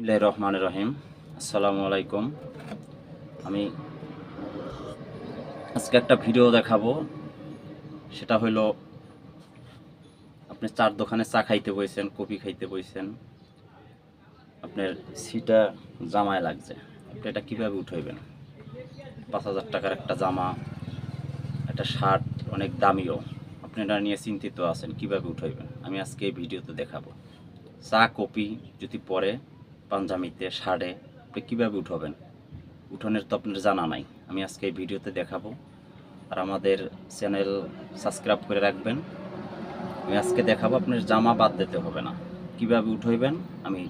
বিসমিল্লাহ রহমান রহিম। আসসালামু আলাইকুম আমি আজকে একটা ভিডিও দেখাবো। সেটা হলো আপনি চার দোকানে চা খাইতে বইছেন, কফি খাইতে বইছেন। আপনার সিটা জামায় লাগছে। আপনি এটা কীভাবে উঠাইবেন? পাঁচ হাজার টাকার একটা জামা, একটা শার্ট, অনেক দামিও। আপনি এটা নিয়ে চিন্তিত আছেন, কীভাবে উঠাইবেন? আমি আজকে এই ভিডিওতে দেখাবো। চা কপি যদি পরে পাঞ্জামিতে শার্টে আপনি কীভাবে উঠাবেন? উঠোনের তো আপনার জানা নাই। আমি আজকে এই ভিডিওতে দেখাবো। আর আমাদের চ্যানেল সাবস্ক্রাইব করে রাখবেন। আমি আজকে দেখাবো আপনার জামা বাদ দিতে হবে না। কীভাবে উঠাইবেন আমি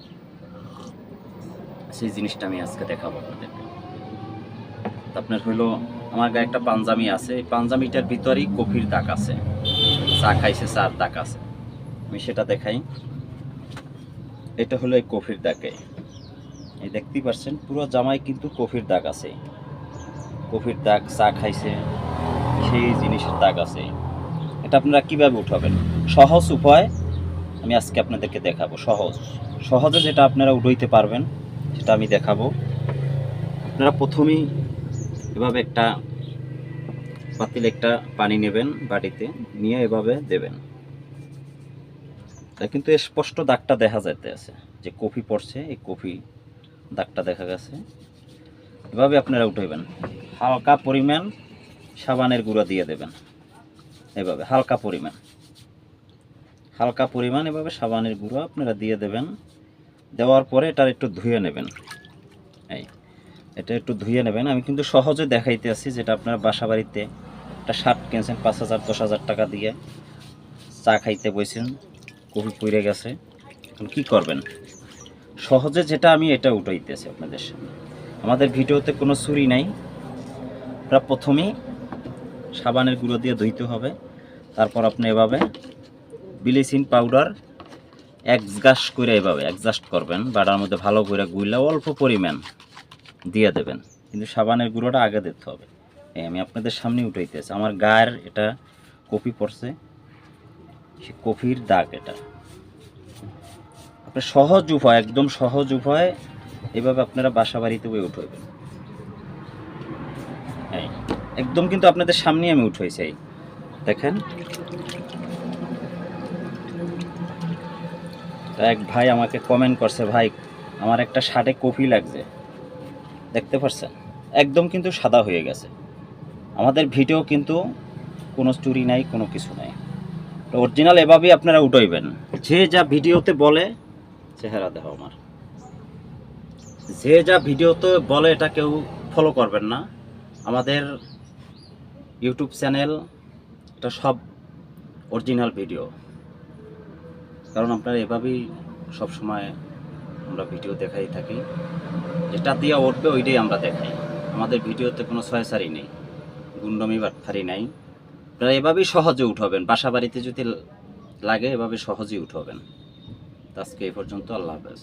সেই জিনিসটা আমি আজকে দেখাবো আপনাদেরকে। আপনার হইল, আমার গায়ে একটা পাঞ্জামি আছে। এই পাঞ্জামিটার ভিতরেই কফির দাগ আছে। চা খাইছে, চার দাগ আছে। আমি সেটা দেখাই। এটা হলো এই কফির দাগে। এই দেখতেই পাচ্ছেন পুরো জামায় কিন্তু কফির দাগ আছে। কফির দাগ, চা খাইছে, সেই জিনিসের দাগ আছে। এটা আপনারা কীভাবে উঠাবেন? সহজ উপায় আমি আজকে আপনাদেরকে দেখাবো, সহজ। সহজে যেটা আপনারা উঠাইতে পারবেন, সেটা আমি দেখাবো। আপনারা প্রথমেই এভাবে একটা পাতিল একটা পানি নেবেন, বাটিতে নিয়ে এভাবে দেবেন। তা কিন্তু স্পষ্ট দাগটা দেখা যাইতে আছে, যে কফি পড়ছে, এই কফি দাগটা দেখা গেছে। এভাবে আপনারা উঠাইবেন। হালকা পরিমাণ সাবানের গুঁড়া দিয়ে দেবেন। এভাবে, হালকা পরিমাণ। হালকা পরিমাণ এভাবে সাবানের গুঁড়ো আপনারা দিয়ে দেবেন। দেওয়ার পরে এটার একটু ধুয়ে নেবেন। এই, এটা একটু ধুয়ে নেবেন। আমি কিন্তু সহজে দেখাইতে আছি যেটা আপনারা বাসা বাড়িতে একটা শার্ট কিনছেন পাঁচ হাজার, দশ হাজার টাকা দিয়ে। চা খাইতে বইছেন। কফি পড়ে গেছে, এখন কী করবেন? সহজে যেটা আমি এটা উঠাইতেছি আপনাদের সামনে। আমাদের ভিডিওতে কোনো ছুরি নাই। আপনারা প্রথমেই সাবানের গুঁড়ো দিয়ে ধুইতে হবে। তারপর আপনি এভাবে ব্লিচিং পাউডার একজাস্ট করে এভাবে অ্যাডজাস্ট করবেন, বাটার মধ্যে ভালো করে গুইলা অল্প পরিমাণ দিয়ে দেবেন। কিন্তু সাবানের গুঁড়োটা আগে দিতে হবে। এই আমি আপনাদের সামনে উঠাইতেছি। আমার গায়ের এটা কপি পড়ছে। কফির দাগ এটা। আপনার সহজ উপায়, একদম সহজ উপায়, এভাবে আপনারা বাসা বাড়িতে বই উঠাইবেন এই, একদম কিন্তু আপনাদের সামনে আমি উঠাইছি এই। দেখেন। এক ভাই আমাকে কমেন্ট করছে, ভাই, আমার একটা শার্টে কফি লাগছে। দেখতে পাচ্ছেন একদম কিন্তু সাদা হয়ে গেছে। আমাদের ভিডিও কিন্তু কোনো স্টোরি নাই, কোনো কিছু নাই। অরিজিনাল এভাবেই আপনারা উঠাইবেন। যে যা ভিডিওতে বলে, চেহারা দেখো আমার। যে যা ভিডিওতে বলে, এটা কেউ ফলো করবেন না। আমাদের ইউটিউব চ্যানেল এটা সব অরিজিনাল ভিডিও কারণ আপনারা এভাবেই সবসময় আমরা ভিডিও দেখাই থাকি। যেটা দিয়ে উঠবে, ওইটাই আমরা দেখাই। আমাদের ভিডিওতে কোনো ছয়সারি নেই। গুন্ডমি বাটফারি নাই। আপনারা এভাবেই সহজে উঠাবেন। বাসা বাড়িতে যদি লাগে, এভাবে সহজেই উঠাবেন। আজকে এই পর্যন্ত, আল্লাহ হাফেজ।